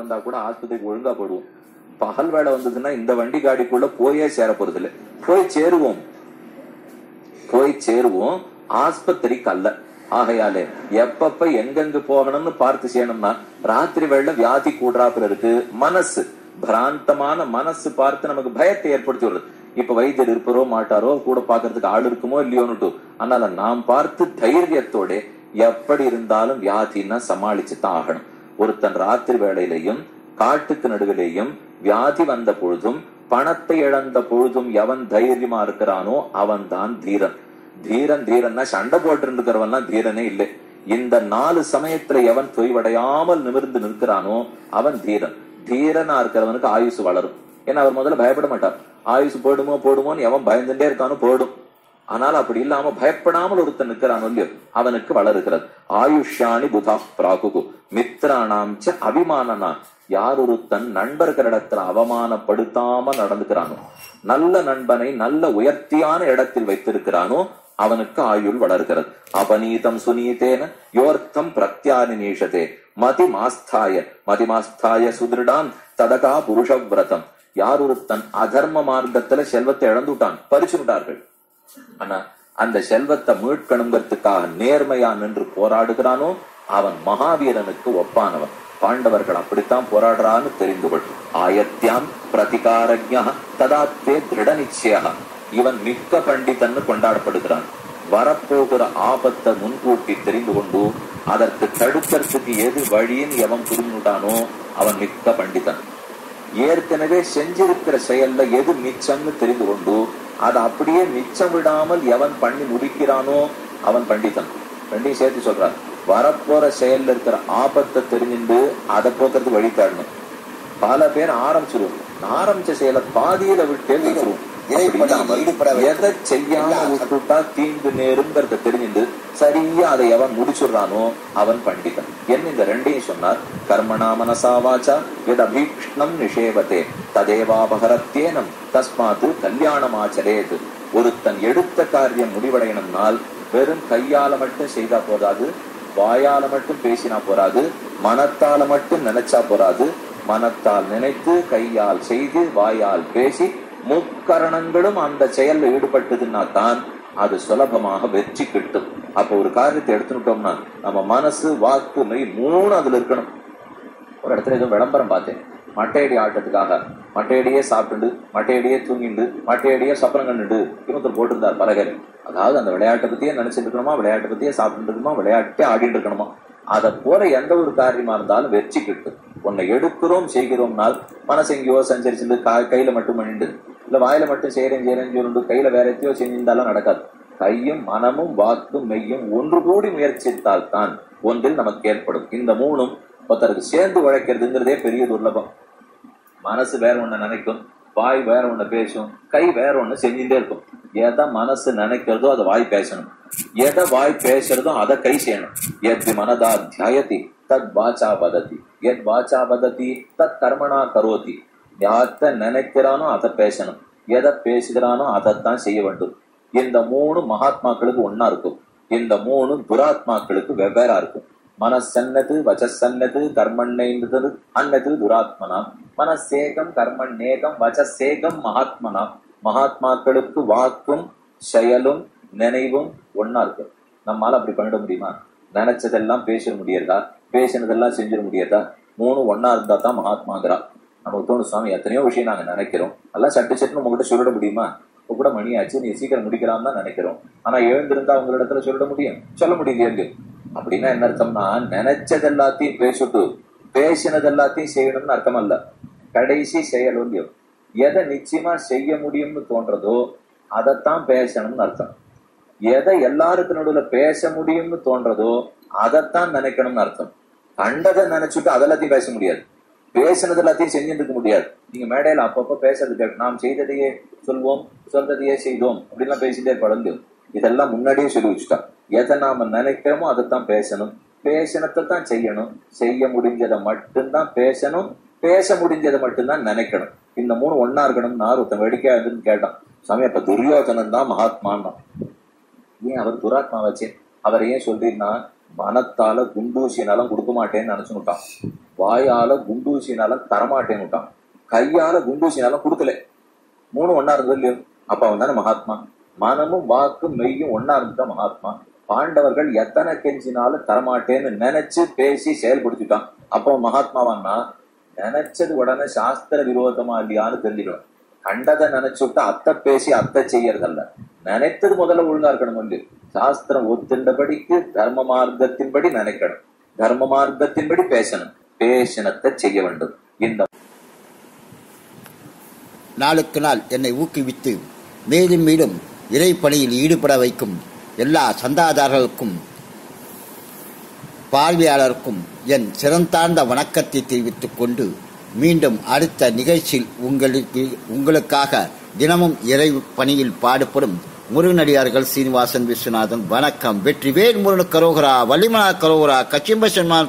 வந்தா கூட ஆஸ்பத்திரிக்கு ஒழுங்கா போடுவோம் பகல் வேலை வந்ததுன்னா இந்த வண்டி காடிக்குள்ள போயே சேர போறது இல்ல போய் சேருவோம். போய் சேருவோம். ஆஸ்பத்திரிக்கு அல்ல. ஆகையாலே எப்பப்ப எங்கெங்கு போகணும்னு பார்த்து செய்யணும்னா ராத்திரி வேளை வியாதி கூடுறாப்புல இருக்கு. மனசு பிராந்தமான மனசு பார்த்து நமக்கு பயத்தை ஏற்படுத்தி வருது. இப்ப வைத்தியர் இருப்பாரோ மாட்டாரோ கூட பாக்குறதுக்கு ஆள் இருக்குமோ இல்லையோன்னுட்டு அதனால நாம் பார்த்து தைரியத்தோட எப்படி இருந்தாலும் வியாதின்னா சமாளிச்சு தான் ஆகணும். ஒருத்தன் ராத்திரி வேளையிலையும் காட்டுக்கு நடுவிலேயும் வியாதி வந்த பொழுதும் பணத்தை இழந்த பொழுதும் எவன் தைரியமா இருக்கிறானோ அவன் தான் தீரன். தீரன் தீரன்னா சண்டை போட்டு இருக்கிறவன் தீரனே இல்லை. இந்த நாலு சமயத்துல எவன் தொய்வடையாமல் நிமிர்ந்து நிற்கிறானோ அவன் தீரன். தீரனா இருக்கிறவனுக்கு ஆயுசு வளரும். ஏன்னா அவர் முதல்ல பயப்பட மாட்டார். ஆயுசு போடுமோ போடுமோன்னு எவன் பயந்துட்டே இருக்கானோ போடும். ஆனால் அப்படி இல்லாம பயப்படாமல் ஒருத்தன் நிற்கிறான் இல்லையோ அவனுக்கு வளருகிறது. ஆயுஷ்யானி புதா பிராகுகு. மித்ராணாம் ச அபிமானனா. யார் ஒருத்தன் நண்பர்களிடத்துல அவமானப்படுத்தாம நடந்துக்கிறானோ நல்ல நண்பனை நல்ல உயர்த்தியான இடத்தில் வைத்திருக்கிறானோ அவனுக்கு ஆயுள் வளர்கிறது. அபநீதம் சுனீதேன யோர்த்தம் பிரத்யானிஷதே மதி மாஸ்தாய மதிமாஸ்தாய மதிமாஸ்தாய சுதிருடான் ததகா புருஷவிரதம். யார் ஒருத்தன் அதர்ம மார்க்கத்துல செல்வத்தை இழந்துட்டான் பறிச்சுட்டார்கள் ஆனா அந்த செல்வத்தை மீட்கணுங்கிறதுக்காக நேர்மையா நின்று போராடுகிறானோ அவன் மகாவீரனுக்கு ஒப்பானவன். பாண்டவர்கள் அப்படித்தான் போராடுறான்னு தெரிந்து கொள். ஆயத்தியாம் பிரதிகாரஜா ததாத்தே திருட நிச்சயா இவன் மிக்க பண்டிதன்னு கொண்டாடப்படுகிறான். வரப்போகிற ஆபத்தை முன்கூட்டி தெரிந்து கொண்டு அதற்கு தடுக்கிறதுக்கு எது வழின்னு எவன் புரிஞ்சுட்டானோ அவன் மிக்க பண்டிதன். ஏற்கனவே செஞ்சிருக்கிற செயல்ல எது மிச்சம்னு தெரிந்து கொண்டு அதை அப்படியே மிச்சம் விடாமல் எவன் பண்ணி முடிக்கிறானோ அவன் பண்டிதன். ரெண்டையும் சேர்த்து சொல்றான் வரப்போற செயல்ல இருக்கிற ஆபத்தை தெரிஞ்சுண்டு அதை போக்குறதுக்கு வழி தேடணும். பல பேர் ஆரம்பிச்சிருவோம் ஆரம்பிச்ச செயலை பாதியில விட்டு வைக்கிறோம் எதை செய்யாம விட்டுட்டா தீங்கு நேருங்கிறத தெரிஞ்சுண்டு சரியா அதை எவன் முடிச்சுடுறானோ அவன் பண்டிதன். என்ன இந்த ரெண்டையும் சொன்னார்? கர்மணா மனசா வாச்சா எத் அபீக்ஷ்ணம் நிஷேவத்தே ததேவாபகரத்தேனம் தஸ்மாத்து கல்யாணம் ஆச்சரேது ஒருத்தன் எடுத்த காரியம் முடிவடையணும்னால் வெறும் கையால மட்டும் செய்தா போதாது வாயால மட்டும் பேசினா போராது மனத்தால மட்டும் நினைச்சா போராது மனத்தால் நினைத்து கையால் செய்து வாயால் பேசி முக்கரணங்களும் அந்த செயல்ல ஈடுபட்டதுன்னா தான் அது சுலபமாக வெற்றி கிட்டும். அப்ப ஒரு காரியத்தை எடுத்துட்டோம்னா நம்ம மனசு வாக்கு மெய் மூணு அதுல இருக்கணும். ஒரு இடத்துல எதுவும் விளம்பரம் பார்த்தேன். மட்டையடி ஆட்டத்துக்காக. மட்டையடியே சாப்பிட்டு மட்டையடியே தூங்கிண்டு மட்டையடியே சப்பரம் கண்டுண்டு இன்னொருத்தர் போட்டிருந்தார் பலகர். அதாவது அந்த விளையாட்டை பத்தியே நினைச்சிட்டு இருக்கணுமா விளையாட்டை பத்தியே சாப்பிட்டு இருக்கணுமா விளையாட்டே ஆடிட்டு இருக்கணுமா? அதை போல எந்த ஒரு காரியமா இருந்தாலும் வெற்றி கிட்டும். உன்னை எடுக்கிறோம் செய்கிறோம்னால் மனசு எங்கேயோ சஞ்சரிச்சுட்டு கையில மட்டும் பண்ணிட்டு இல்ல வாயில மட்டும் செய்யறேன் செய்யறேன் சொல்லிட்டு கையில வேற எத்தையோ செஞ்சிருந்தாலும் நடக்காது. கையும் மனமும் வாக்கும் மெய்யும் ஒன்று கூடி முயற்சித்தால் தான் ஒன்றில் நமக்கு ஏற்படும். இந்த மூணும் ஒருத்தருக்கு சேர்ந்து உழைக்கிறதுங்கிறதே பெரிய துர்லபம். மனசு வேற ஒண்ணு நினைக்கும் வாய் வேற ஒண்ணு பேசும் கை வேற ஒண்ணு செஞ்சுட்டே இருக்கும். எதை மனசு நினைக்கிறதோ அதை வாய் பேசணும். எதை வாய் பேசுறதோ அதை கை செய்யணும். எத் மனதா தியாயத்தி தத் வாச்சா வதத்தி எத் வாச்சா பதத்தி தத் கர்மணா கரோதி. யாத்த நினைக்கிறானோ அதை பேசணும். எதை பேசுகிறானோ அதைத்தான் செய்ய வேண்டும். இந்த மூணு மகாத்மாக்களுக்கு ஒன்னா இருக்கும். இந்த மூணு துராத்மாக்களுக்கு வெவ்வேறா இருக்கும். மனசன்னது வச்சசன்னது கர்மண்ணது அன்னது துராத்மனா? மனசேகம் கர்மண்ணேகம் வச்சசேகம் மகாத்மனா? மகாத்மாக்களுக்கு வாக்கும் செயலும் நினைவும் ஒன்னா இருக்கும். நம்மால அப்படி பண்ணிட முடியுமா? நினைச்சதெல்லாம் பேசிட முடியறதா? பேசினதெல்லாம் செஞ்சிட முடியறதா? மூணு ஒன்னா இருந்தா தான் மகாத்மாங்கிறா. நமக்கு தோணும் சுவாமி எத்தனையோ விஷயம் நாங்க நினைக்கிறோம். எல்லாம் சட்டு சட்டுன்னு உங்ககிட்ட சொல்லிட முடியுமா? இப்போ கூட மணி ஆச்சு நீ சீக்கிரம் முடிக்கலாம் தான் நினைக்கிறோம். ஆனா எழுந்திருந்தா உங்களிடத்துல சொல்லிட முடியும். சொல்ல முடியலையே அப்படின்னா என்ன அர்த்தம்னா நினைச்சது எல்லாத்தையும் பேசிட்டு பேசினது எல்லாத்தையும் செய்யணும்னு அர்த்தம் அல்ல கடைசி செயல் இல்லையோ எதை நிச்சயமா செய்ய முடியும்னு தோன்றதோ அதைத்தான் பேசணும்னு அர்த்தம். எதை எல்லாருக்கு நடுவுல பேச முடியும்னு தோன்றதோ அதைத்தான் நினைக்கணும்னு அர்த்தம். கண்டதை நினைச்சுட்டு அதெல்லாத்தையும் பேச முடியாது. பேசினது எல்லாத்தையும் செஞ்சுட்டு இருக்க முடியாது. நீங்க மேடையில அப்பப்ப பேசுறது கேட்கும் நாம் செய்ததையே சொல்வோம் சொல்றதையே செய்தோம் அப்படிலாம் பேசிட்டே படந்து இதெல்லாம் முன்னாடியே சொல்லி வச்சுட்டான். எதை நாம நினைக்கிறோமோ அதைத்தான் பேசணும். பேசினத்தை தான் செய்யணும். செய்ய முடிஞ்சதை மட்டும்தான் பேசணும். பேச முடிஞ்சதை மட்டும்தான் நினைக்கணும். இந்த மூணு ஒன்னா இருக்கணும்னு ஒருத்தன் வேடிக்கையா இருந்துன்னு கேட்டான். சாமி அப்ப துரியோதனன் தான் மகாத்மான்னா. ஏன் அவர் துராத்மா வச்சேன் அவர் ஏன் சொல்றீங்கன்னா மனத்தால குண்டூசினாலும் கொடுக்க மாட்டேன்னு நினைச்சுட்டான் வாயால குண்டூசினாலும் தரமாட்டேன்னு விட்டான். கையால குண்டூசினாலும் கொடுக்கல. மூணு ஒன்னா இருந்தது இல்லையோ? அப்ப அவன் தானே மகாத்மா. மனமும் வாக்கும் மெய்யும் ஒன்னா இருந்துட்டா மகாத்மா. பாண்டவர்கள் எத்தனை கெஞ்சினாலும் தரமாட்டேன்னு நினைச்சு பேசி செயல்படுத்திட்டான். அப்போ மகாத்மாவான்னா நினைச்சது உடனே சாஸ்திர விரோதமா இல்லையான்னு தெரிஞ்சுக்கணும் கண்டதை நினைச்சுட்டு அத்தை பேசி அத்தை செய்யறதல்ல. நினைத்தது முதல்ல ஒழுங்கா இருக்கணும் வந்து சாஸ்திரம் ஒத்துண்டபடிக்கு தர்ம மார்க்கத்தின்படி நினைக்கணும் தர்ம மார்க்கத்தின்படி பேசணும். பேசினத்தை செய்ய வேண்டும். இந்த நாளுக்கு நாள் என்னை ஊக்குவித்து மேலும் மேலும் இறை பணியில் ஈடுபட வைக்கும் எல்லா சந்தாதாரர்களுக்கும் பார்வையாளருக்கும் என் சிறந்தார்ந்த வணக்கத்தை தெரிவித்துக் கொண்டு மீண்டும் அடுத்த நிகழ்ச்சியில் உங்களுக்கு உங்களுக்காக தினமும் இறை பணியில் பாடுபடும் முருகனடியார்கள் சீனிவாசன் விஸ்வநாதன். வணக்கம். வெற்றிவேல் முருகன் கரோகரா வள்ளிமலா கரோகரா கச்சிம்பசன்மான்